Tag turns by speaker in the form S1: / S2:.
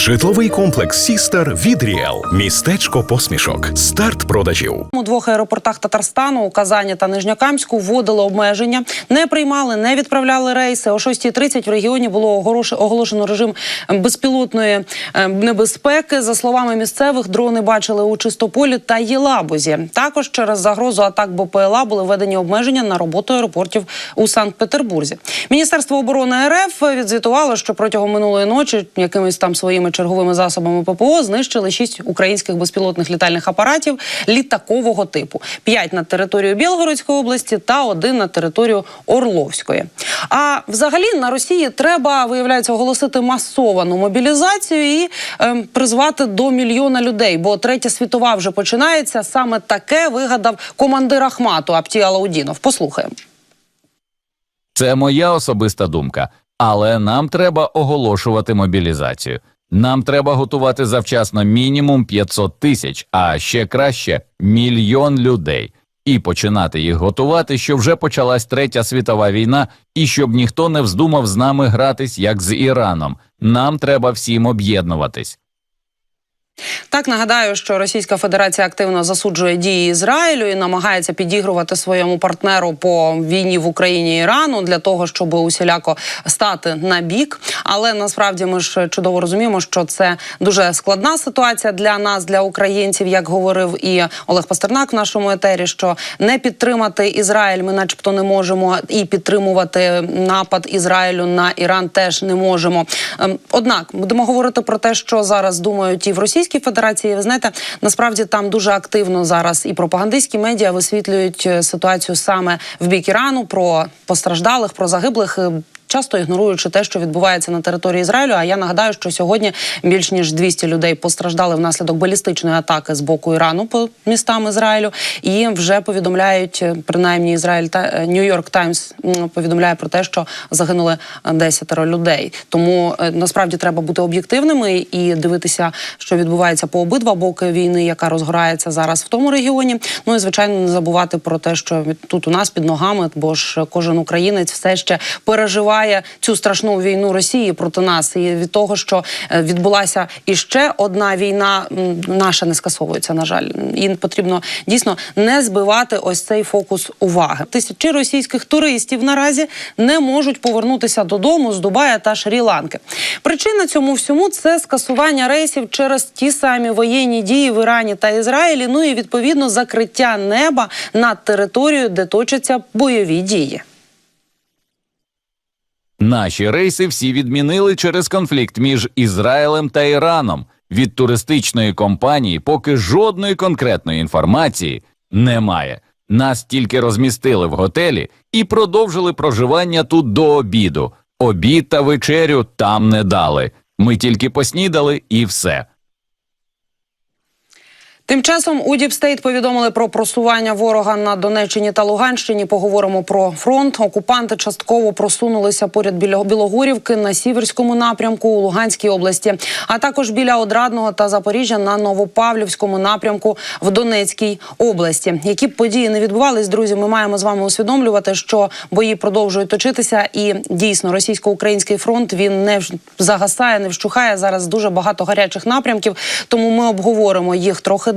S1: Житловий комплекс Сістер від Ріел. Містечко посмішок. Старт продажів.
S2: У двох аеропортах Татарстану у Казані та Нижньокамську вводили обмеження, не приймали, не відправляли рейси. О 6.30 в регіоні було оголошено режим безпілотної е, небезпеки. За словами місцевих, дрони бачили у Чистополі та Єлабузі. Також через загрозу атак БПЛА були введені обмеження на роботу аеропортів у Санкт-Петербурзі. Міністерство оборони РФ відзвітувало, що протягом минулої ночі якимись там своїми черговими засобами ППО знищили шість українських безпілотних літальних апаратів літакового типу: п'ять на територію Білгородської області та один на територію Орловської. А взагалі на Росії треба виявляється оголосити масовану мобілізацію і ем, призвати до мільйона людей. Бо третя світова вже починається. Саме таке вигадав командир Ахмату Апті Алаудінов. Послухаємо.
S3: Це моя особиста думка, але нам треба оголошувати мобілізацію. Нам треба готувати завчасно мінімум 500 тисяч, а ще краще мільйон людей, і починати їх готувати, що вже почалась третя світова війна, і щоб ніхто не вздумав з нами гратись як з Іраном. Нам треба всім об'єднуватись.
S2: Так нагадаю, що Російська Федерація активно засуджує дії Ізраїлю і намагається підігрувати своєму партнеру по війні в Україні Ірану для того, щоб усіляко стати на бік. Але насправді ми ж чудово розуміємо, що це дуже складна ситуація для нас, для українців, як говорив і Олег Пастернак в нашому етері, що не підтримати Ізраїль, ми, начебто, не можемо, і підтримувати напад Ізраїлю на Іран теж не можемо. Ем, Однак будемо говорити про те, що зараз думають і в Російській Федерації. Ви знаєте, насправді там дуже активно зараз і пропагандистські медіа висвітлюють е, ситуацію саме в бік Ірану про постраждалих, про загиблих. Е, Часто ігноруючи те, що відбувається на території Ізраїлю. А я нагадаю, що сьогодні більш ніж 200 людей постраждали внаслідок балістичної атаки з боку Ірану по містам Ізраїлю, і вже повідомляють е, принаймні Ізраїль та Нью-Йорк Таймс повідомляє про те, що загинули 10 людей. Тому е, насправді треба бути об'єктивними і дивитися, що відбувається по обидва боки війни, яка розгорається зараз в тому регіоні. Ну і звичайно, не забувати про те, що тут у нас під ногами, бо ж кожен українець все ще переживає цю страшну війну Росії проти нас. І від того, що е, відбулася іще одна війна, наша не скасовується. На жаль, і потрібно дійсно не збивати ось цей фокус уваги. Тисячі російських туристів наразі не можуть повернутися додому з Дубая та Шрі-Ланки. Причина цьому всьому це скасування рейсів через ті самі воєнні дії в Ірані та Ізраїлі. Ну і відповідно закриття неба над територією, де точаться бойові дії.
S3: Наші рейси всі відмінили через конфлікт між Ізраїлем та Іраном. Від туристичної компанії поки жодної конкретної інформації немає. Нас тільки розмістили в готелі і продовжили проживання тут до обіду. Обід та вечерю там не дали. Ми тільки поснідали і все.
S2: Тим часом у Діпстейт повідомили про просування ворога на Донеччині та Луганщині. Поговоримо про фронт. Окупанти частково просунулися поряд біля Білогорівки на сіверському напрямку у Луганській області, а також біля Одрадного та Запоріжжя на Новопавлівському напрямку в Донецькій області. Які б події не відбувались, друзі, ми маємо з вами усвідомлювати, що бої продовжують точитися, і дійсно російсько-український фронт він не загасає, не вщухає зараз. Дуже багато гарячих напрямків. Тому ми обговоримо їх трохи